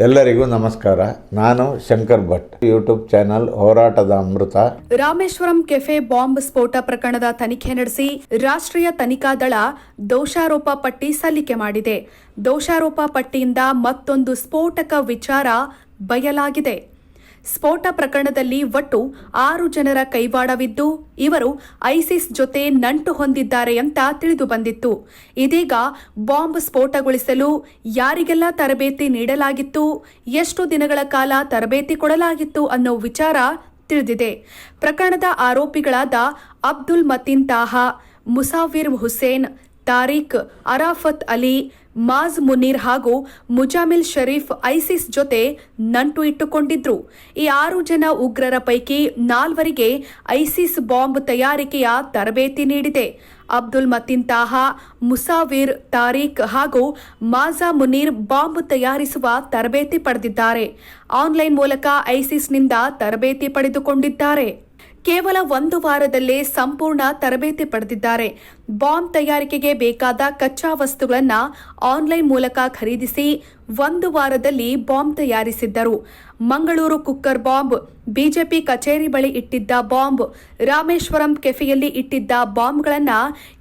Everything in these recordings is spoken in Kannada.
ಎಲ್ಲರಿಗೂ ನಮಸ್ಕಾರ. ನಾನು ಶಂಕರ್ ಭಟ್. ಯೂಟ್ಯೂಬ್ ಚಾನಲ್ ಹೋರಾಟದ ಅಮೃತ. ರಾಮೇಶ್ವರಂ ಕೆಫೆ ಬಾಂಬ್ ಸ್ಫೋಟ ಪ್ರಕರಣದ ತನಿಖೆ ನಡೆಸಿ ರಾಷ್ಟ್ರೀಯ ತನಿಖಾ ದಳ ದೋಷಾರೋಪ ಪಟ್ಟಿ ಸಲ್ಲಿಕೆ ಮಾಡಿದೆ. ದೋಷಾರೋಪ ಪಟ್ಟಿಯಿಂದ ಮತ್ತೊಂದು ಸ್ಫೋಟಕ ವಿಚಾರ ಬಯಲಾಗಿದೆ. ಸ್ಫೋಟ ಪ್ರಕರಣದಲ್ಲಿ ಒಟ್ಟು ಆರು ಜನರ ಕೈವಾಡವಿದ್ದು, ಇವರು ಐಸಿಸ್ ಜೊತೆ ನಂಟು ಹೊಂದಿದ್ದಾರೆ ಅಂತ ತಿಳಿದು ಬಂದಿತ್ತು. ಇದೀಗ ಬಾಂಬ್ ಸ್ಫೋಟಗೊಳಿಸಲು ಯಾರಿಗೆಲ್ಲ ತರಬೇತಿ ನೀಡಲಾಗಿತ್ತು, ಎಷ್ಟು ದಿನಗಳ ಕಾಲ ತರಬೇತಿ ಕೊಡಲಾಗಿತ್ತು ಅನ್ನೋ ವಿಚಾರ ತಿಳಿದಿದೆ. ಪ್ರಕರಣದ ಆರೋಪಿಗಳಾದ ಅಬ್ದುಲ್ ಮತೀನ್ ತಾಹಾ ಮುಸಾಫಿರ್ ಹುಸೇನ್ ತಾರಿಕ್ ಅರಾಫತ್ ಅಲಿ, ಮಾಜ್ ಮುನೀರ್ ಹಾಗೂ ಮುಜಾಮಿಲ್ ಶರೀಫ್ ಐಸಿಸ್ ಜೊತೆ ನಂಟು ಇಟ್ಟುಕೊಂಡಿದ್ರು. ಈ ಆರು ಜನ ಉಗ್ರರ ಪೈಕಿ ನಾಲ್ವರಿಗೆ ಐಸಿಸ್ ಬಾಂಬ್ ತಯಾರಿಕೆಯ ತರಬೇತಿ ನೀಡಿದೆ. ಅಬ್ದುಲ್ ಮತಿನ್ ತಾಹಾ, ಮುಸಾವಿರ್ ತಾರಿಕ್ ಹಾಗೂ ಮಾಜಾ ಮುನೀರ್ ಬಾಂಬ್ ತಯಾರಿಸುವ ತರಬೇತಿ ಪಡೆದಿದ್ದಾರೆ. ಆನ್ಲೈನ್ ಮೂಲಕ ಐಸಿಸ್ನಿಂದ ತರಬೇತಿ ಪಡೆದುಕೊಂಡಿದ್ದಾರೆ. ಕೇವಲ ಒಂದು ವಾರದಲ್ಲೇ ಸಂಪೂರ್ಣ ತರಬೇತಿ ಪಡೆದಿದ್ದಾರೆ. ಬಾಂಬ್ ತಯಾರಿಕೆಗೆ ಬೇಕಾದ ಕಚ್ಚಾ ವಸ್ತುಗಳನ್ನು ಆನ್ಲೈನ್ ಮೂಲಕ ಖರೀದಿಸಿ ಒಂದು ವಾರದಲ್ಲಿ ಬಾಂಬ್ ತಯಾರಿಸಿದ್ದರು. ಮಂಗಳೂರು ಕುಕ್ಕರ್ ಬಾಂಬ್, ಬಿಜೆಪಿ ಕಚೇರಿ ಬಳಿ ಇಟ್ಟಿದ್ದ ಬಾಂಬ್, ರಾಮೇಶ್ವರಂ ಕೆಫೆಯಲ್ಲಿ ಇಟ್ಟಿದ್ದ ಬಾಂಬ್ಗಳನ್ನು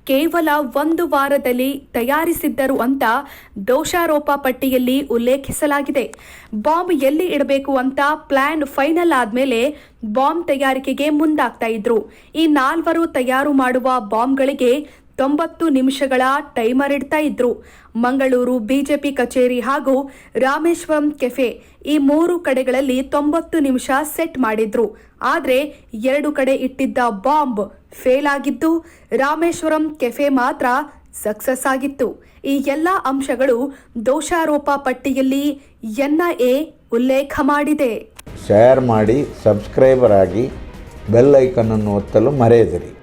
ಕೇವಲ ಒಂದು ವಾರದಲ್ಲಿ ತಯಾರಿಸಿದ್ದರು ಅಂತ ದೋಷಾರೋಪ ಪಟ್ಟಿಯಲ್ಲಿ ಉಲ್ಲೇಖಿಸಲಾಗಿದೆ. ಬಾಂಬ್ ಎಲ್ಲಿ ಇಡಬೇಕು ಅಂತ ಪ್ಲಾನ್ ಫೈನಲ್ ಆದ್ಮೇಲೆ ಬಾಂಬ್ ತಯಾರಿಕೆಗೆ ಮುಂದಾಗ್ತಾ ಇದ್ರು. ಈ ನಾಲ್ವರು ತಯಾರು ಮಾಡುವ ಬಾಂಬ್ಗಳಿಗೆ ತೊಂಬತ್ತು ನಿಮಿಷಗಳ ಟೈಮರ್ ಇಡ್ತಾ ಇದ್ರು. ಮಂಗಳೂರು ಬಿಜೆಪಿ ಕಚೇರಿ ಹಾಗೂ ರಾಮೇಶ್ವರಂ ಕೆಫೆ ಈ ಮೂರು ಕಡೆಗಳಲ್ಲಿ ತೊಂಬತ್ತು ನಿಮಿಷ ಸೆಟ್ ಮಾಡಿದ್ರು. ಆದರೆ ಎರಡು ಕಡೆ ಇಟ್ಟಿದ್ದ ಬಾಂಬ್ ಫೇಲ್ ಆಗಿದ್ದು ರಾಮೇಶ್ವರಂ ಕೆಫೆ ಮಾತ್ರ ಸಕ್ಸಸ್ ಆಗಿತ್ತು. ಈ ಎಲ್ಲ ಅಂಶಗಳು ದೋಷಾರೋಪ ಪಟ್ಟಿಯಲ್ಲಿ ಎನ್ಐಎ ಉಲ್ಲೇಖ ಮಾಡಿದೆ. ಶೇರ್ ಮಾಡಿ ಸಬ್ಸ್ಕ್ರೈಬರ್ ಆಗಿ ಬೆಲ್ ಐಕನ್ನನ್ನು ಒತ್ತಲು ಮರೆಯದಿರಿ.